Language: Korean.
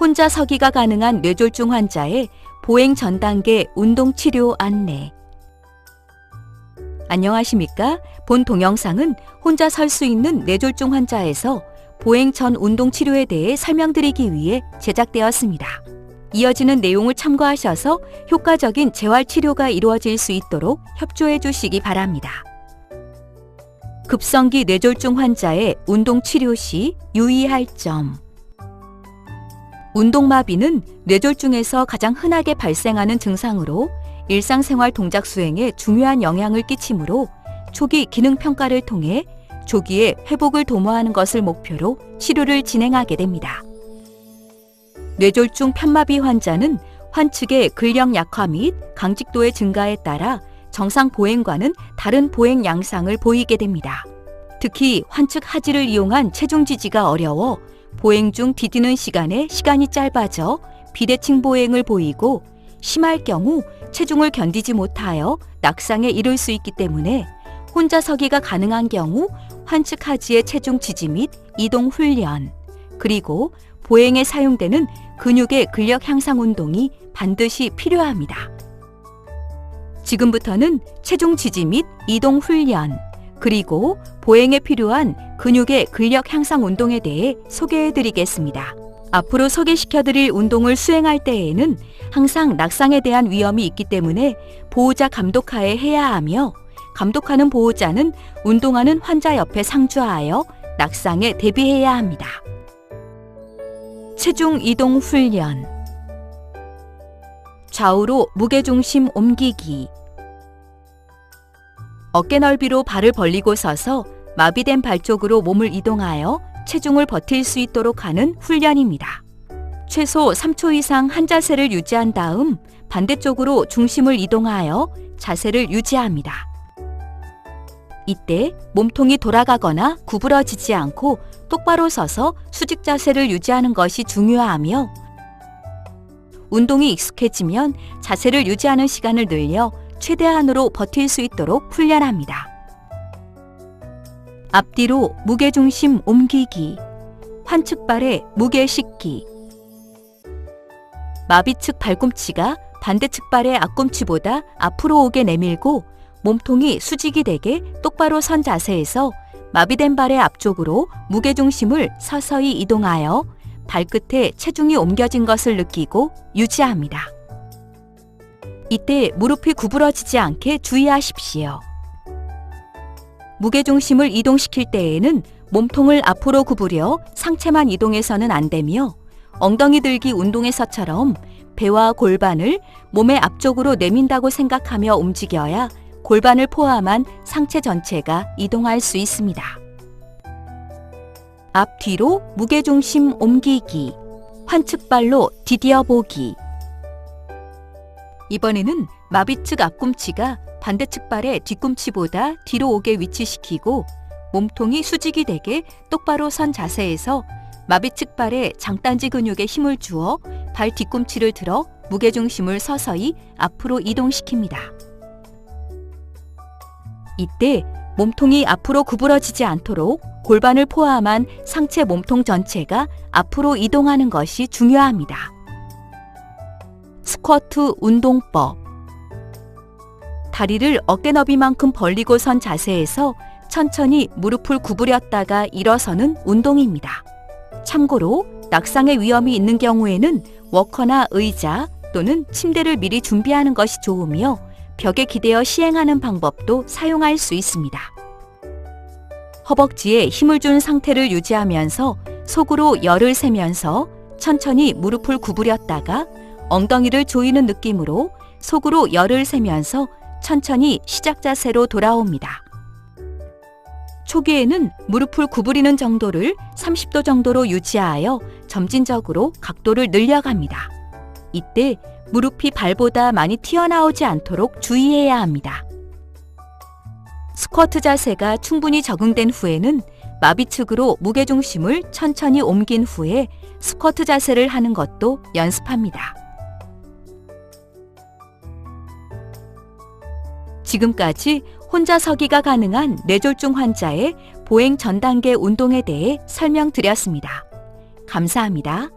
혼자 서기가 가능한 뇌졸중 환자의 보행 전 단계 운동 치료 안내. 안녕하십니까? 본 동영상은 혼자 설 수 있는 뇌졸중 환자에서 보행 전 운동 치료에 대해 설명드리기 위해 제작되었습니다. 이어지는 내용을 참고하셔서 효과적인 재활 치료가 이루어질 수 있도록 협조해 주시기 바랍니다. 급성기 뇌졸중 환자의 운동 치료 시 유의할 점. 운동마비는 뇌졸중에서 가장 흔하게 발생하는 증상으로 일상생활 동작 수행에 중요한 영향을 끼치므로 초기 기능 평가를 통해 조기에 회복을 도모하는 것을 목표로 치료를 진행하게 됩니다. 뇌졸중 편마비 환자는 환측의 근력 약화 및 강직도의 증가에 따라 정상 보행과는 다른 보행 양상을 보이게 됩니다. 특히 환측 하지를 이용한 체중 지지가 어려워 보행 중 디디는 시간에 시간이 짧아져 비대칭 보행을 보이고 심할 경우 체중을 견디지 못하여 낙상에 이를 수 있기 때문에 혼자 서기가 가능한 경우 환측 하지의 체중 지지 및 이동 훈련 그리고 보행에 사용되는 근육의 근력 향상 운동이 반드시 필요합니다. 지금부터는 체중 지지 및 이동 훈련 그리고 보행에 필요한 근육의 근력 향상 운동에 대해 소개해 드리겠습니다. 앞으로 소개시켜 드릴 운동을 수행할 때에는 항상 낙상에 대한 위험이 있기 때문에 보호자 감독하에 해야 하며 감독하는 보호자는 운동하는 환자 옆에 상주하여 낙상에 대비해야 합니다. 체중 이동 훈련 좌우로 무게중심 옮기기 어깨 넓이로 발을 벌리고 서서 마비된 발 쪽으로 몸을 이동하여 체중을 버틸 수 있도록 하는 훈련입니다. 최소 3초 이상 한 자세를 유지한 다음 반대쪽으로 중심을 이동하여 자세를 유지합니다. 이때 몸통이 돌아가거나 구부러지지 않고 똑바로 서서 수직 자세를 유지하는 것이 중요하며 운동이 익숙해지면 자세를 유지하는 시간을 늘려 최대한으로 버틸 수 있도록 훈련합니다. 앞뒤로 무게중심 옮기기, 환측발에 무게 싣기. 마비측 발꿈치가 반대측 발의 앞꿈치보다 앞으로 오게 내밀고 몸통이 수직이 되게 똑바로 선 자세에서 마비된 발의 앞쪽으로 무게중심을 서서히 이동하여 발끝에 체중이 옮겨진 것을 느끼고 유지합니다. 이때 무릎이 구부러지지 않게 주의하십시오. 무게중심을 이동시킬 때에는 몸통을 앞으로 구부려 상체만 이동해서는 안 되며 엉덩이 들기 운동에서처럼 배와 골반을 몸의 앞쪽으로 내민다고 생각하며 움직여야 골반을 포함한 상체 전체가 이동할 수 있습니다. 앞뒤로 무게중심 옮기기, 환측발로 디디어 보기. 이번에는 마비 측 앞꿈치가 반대측 발의 뒤꿈치보다 뒤로 오게 위치시키고 몸통이 수직이 되게 똑바로 선 자세에서 마비 측 발의 장단지 근육에 힘을 주어 발 뒤꿈치를 들어 무게중심을 서서히 앞으로 이동시킵니다. 이때 몸통이 앞으로 구부러지지 않도록 골반을 포함한 상체 몸통 전체가 앞으로 이동하는 것이 중요합니다. 스쿼트 운동법 다리를 어깨 너비만큼 벌리고 선 자세에서 천천히 무릎을 구부렸다가 일어서는 운동입니다. 참고로 낙상의 위험이 있는 경우에는 워커나 의자 또는 침대를 미리 준비하는 것이 좋으며 벽에 기대어 시행하는 방법도 사용할 수 있습니다. 허벅지에 힘을 준 상태를 유지하면서 속으로 열을 세면서 천천히 무릎을 구부렸다가 엉덩이를 조이는 느낌으로 속으로 열을 세면서 천천히 시작 자세로 돌아옵니다. 초기에는 무릎을 구부리는 정도를 30도 정도로 유지하여 점진적으로 각도를 늘려갑니다. 이때 무릎이 발보다 많이 튀어나오지 않도록 주의해야 합니다. 스쿼트 자세가 충분히 적응된 후에는 마비 측으로 무게중심을 천천히 옮긴 후에 스쿼트 자세를 하는 것도 연습합니다. 지금까지 혼자 서기가 가능한 뇌졸중 환자의 보행 전 단계 운동에 대해 설명드렸습니다. 감사합니다.